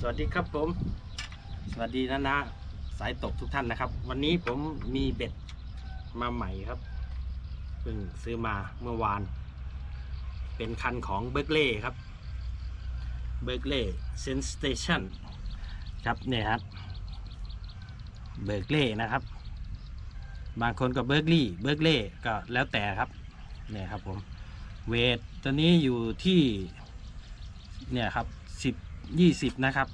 สวัสดีครับผม สวัสดีนะนะสายตกทุกท่านนะครับ วันนี้ผมมีเบ็ดมาใหม่ครับเพิ่งซื้อมาเมื่อวาน เป็นคันของเบิร์กเล่ครับเบิร์กเล่เซนสเตชันครับเนี่ยครับเบิร์กเล่นะครับ บางคนก็เบิร์กลี่เบิร์กเล่ก็แล้วแต่ครับเนี่ยครับผมเวทตัวนี้อยู่ที่เนี่ยครับสิบ ยี่สิบนะครับ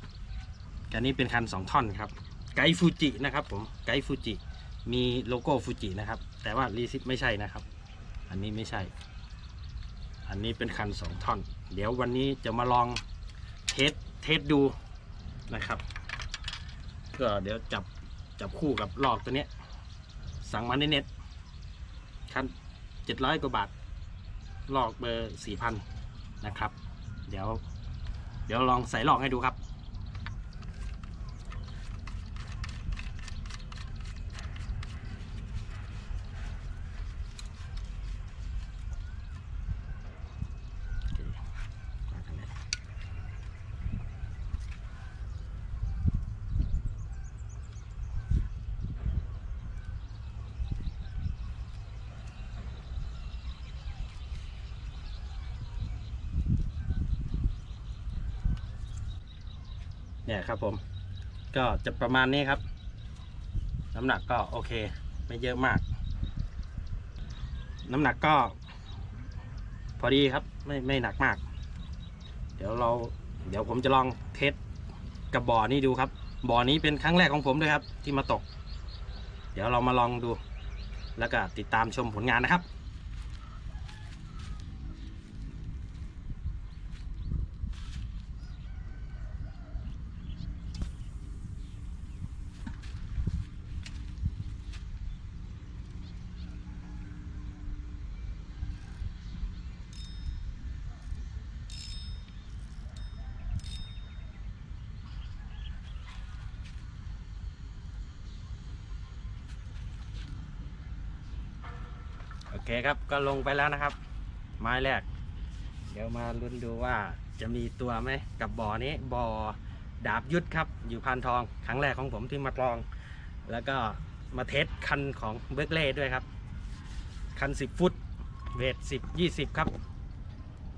กันนี้เป็นคันสองท่อนครับ ไกด์ฟูจินะครับผม ไกด์ฟูจิ มีโลโก้ฟูจินะครับ แต่ว่ารีซิปไม่ใช่นะครับ อันนี้ไม่ใช่ อันนี้เป็นคันสองท่อน เดี๋ยววันนี้จะมาลองเทส เทสดูนะครับ ก็เดี๋ยวจับ จับคู่กับลอกตัวเนี้ย สั่งมาในเน็ต คันเจ็ดร้อยกว่าบาท ลอกเบอร์สี่พันนะครับ เดี๋ยว เดี๋ยวลองใส่หลอกให้ดูครับ โอเคมากันเลย เนี่ยครับผม ก็จะประมาณนี้ครับ น้ำหนักก็โอเค ไม่เยอะมาก น้ำหนักก็ พอดีครับ ไม่ไม่หนักมาก เดี๋ยวเรา เดี๋ยวผมจะลองเทสกับบ่อนี้ดูครับ บ่อนี้เป็นครั้งแรกของผมด้วยครับ ที่มาตก เดี๋ยวเรามาลองดู แล้วก็ติดตามชมผลงานนะครับ คครับก็ลงไปแล้วนะครับ ไม้แรก เดี๋ยวมาลุ้นดูว่าจะมีตัวไหมกับบ่อนี้บ่อดาบยุทธครับ อยู่พานทองครั้งแรกของผมที่มาลอง แล้วก็มาเทสคันของเบิร์กเล่ด้วยครับ คัน 10 ฟุต เวท 10 20 ครับ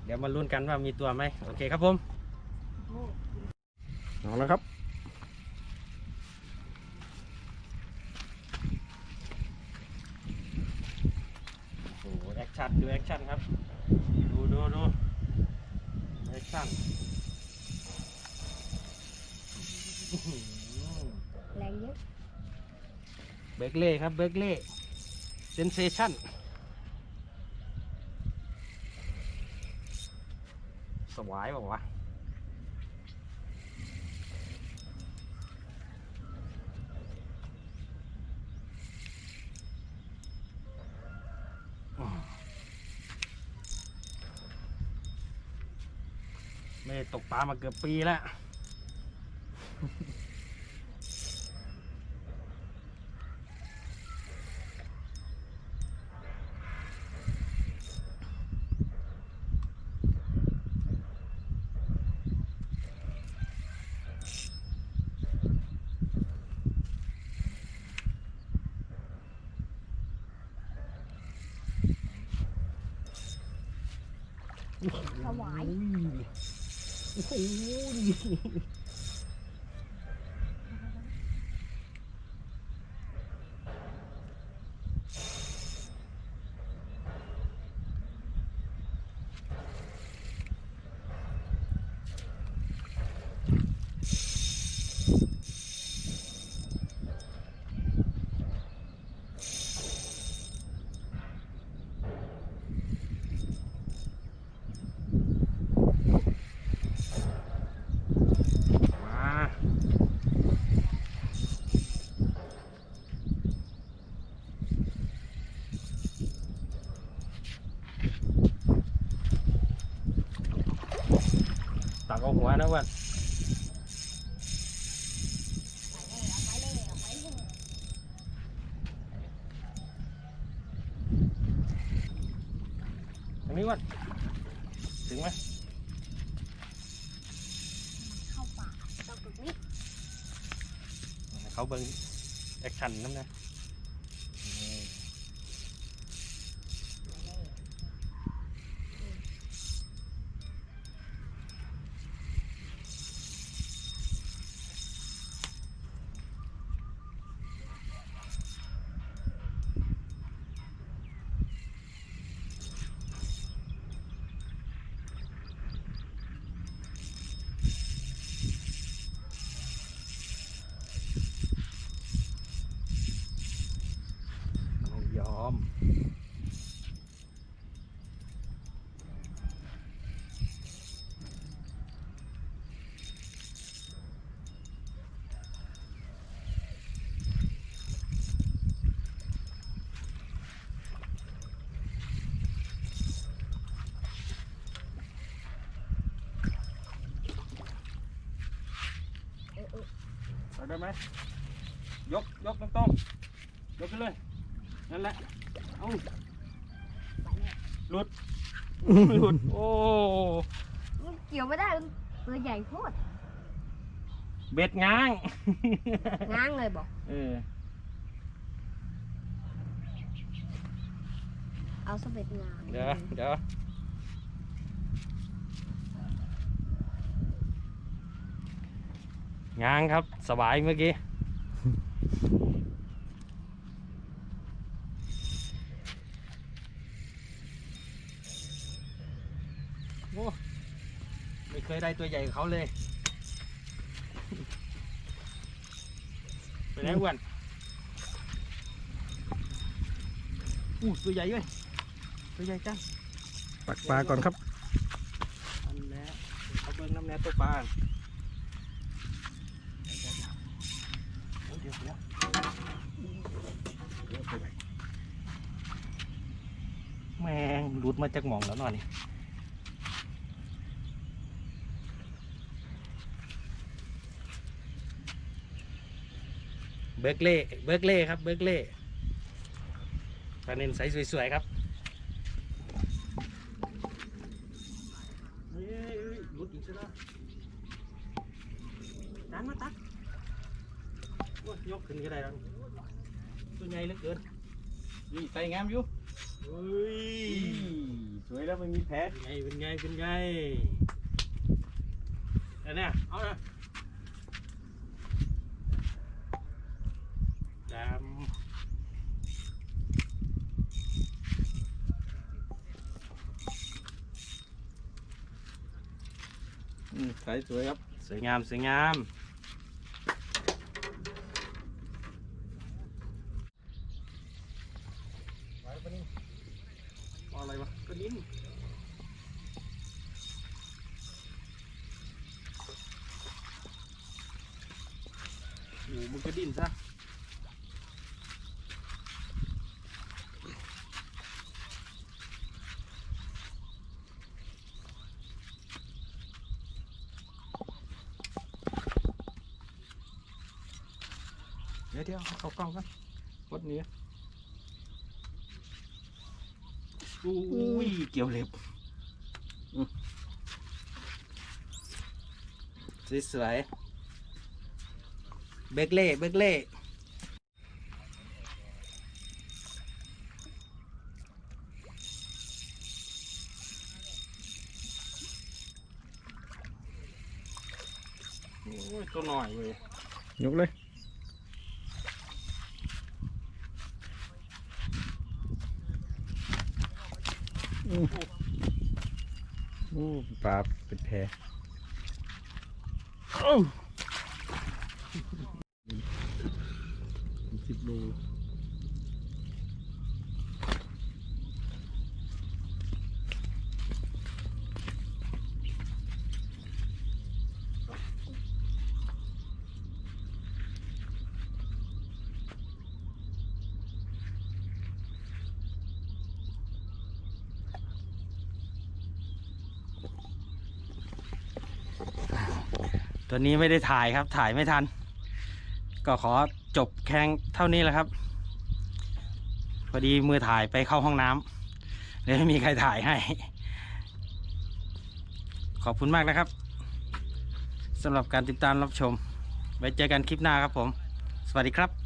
เดี๋ยวมาลุ้นกันว่ามีตัวไหมโอเคครับผมเอาแล้วครับ โอ้โหแอค ชั่นดูแอคชั่นครับ ดูดูดูแอคชั่นอื้อหือแรงเยอะเบรกเล่ครับเบรกเล่เซนเซชั่นสวายบอกว่าวะอืมไม่ได้ ตกปลามาเกือบปีแล้ว ถวาย โอ้ หัวนะวันตรงนี้วันถึงไหมเข้าป่าตรงนี้เขาเบิ้งแอคชั่นน้ำนะ ไปได้ไหมยกยกตรงๆยกขึ้นเลยนั่นแหละเอาไปแล้วหลุดหลุดโอ้มันเกี่ยวไม่ได้มันตัวใหญ่โคตรเบ็ดง้างง้างเลยบอกเออเอาสเบ็ดง้างเดี๋ยวเดี๋ยว ง้างครับ สบายเมื่อกี้ โอ้ไม่เคยได้ตัวใหญ่กับเขาเลยไปไหนอ้วนอู้ตัวใหญ่เว้ยตัวใหญ่จังปักปลาก่อนครับอันแล้วเขาเบิ้งน้ำแน่ตัวปลาเดี๋ยวเดี๋ยวเดี๋ยวไปไหน แมงหลุดมาจากหมองแล้วหน่อยนี่เบิร์กเล่เบิร์กเล่ครับ เบิร์กเล่ปลาเน้นใสสวยๆครับรุดอีกใช่ไหมจานมาตักโอ้ ยยกขึ้นก็ได้แล้วตัวใหญ่เหลือเกินนี่ใส่งามอยู่เฮ้ยสวยแล้วไม่มีแผลเป็นไงเป็นไงเป็นไงแต่เนี่ยเอาเลยจามอืมใส่สวยครับ สวยงามสวยงาม เอาอะไรวะ ก็ลิ้น โอ้มึงก็ดิ้นซะเดี๋ยวเดี๋ยวเอาเข้ากล้องกันพดเนี้ยอุ้ยเกี่ยวเล็บสวยๆ เบกเล่เบกเล่โอ้ยตัวหน่อยเว้ยยกเลยอืมโอ้ปลาเป็นแผลสิ บโลตัวนี้ไม่ได้ถ่ายครับถ่ายไม่ทัน ก็ขอ จบแข่งเท่านี้แหละครับพอดีมือถ่ายไปเข้าห้องน้ำเลยไม่มีใครถ่ายให้ ขอบคุณมากนะครับสำหรับการติดตามรับชม ไว้เจอกันคลิปหน้าครับผมสสวัสดีครับ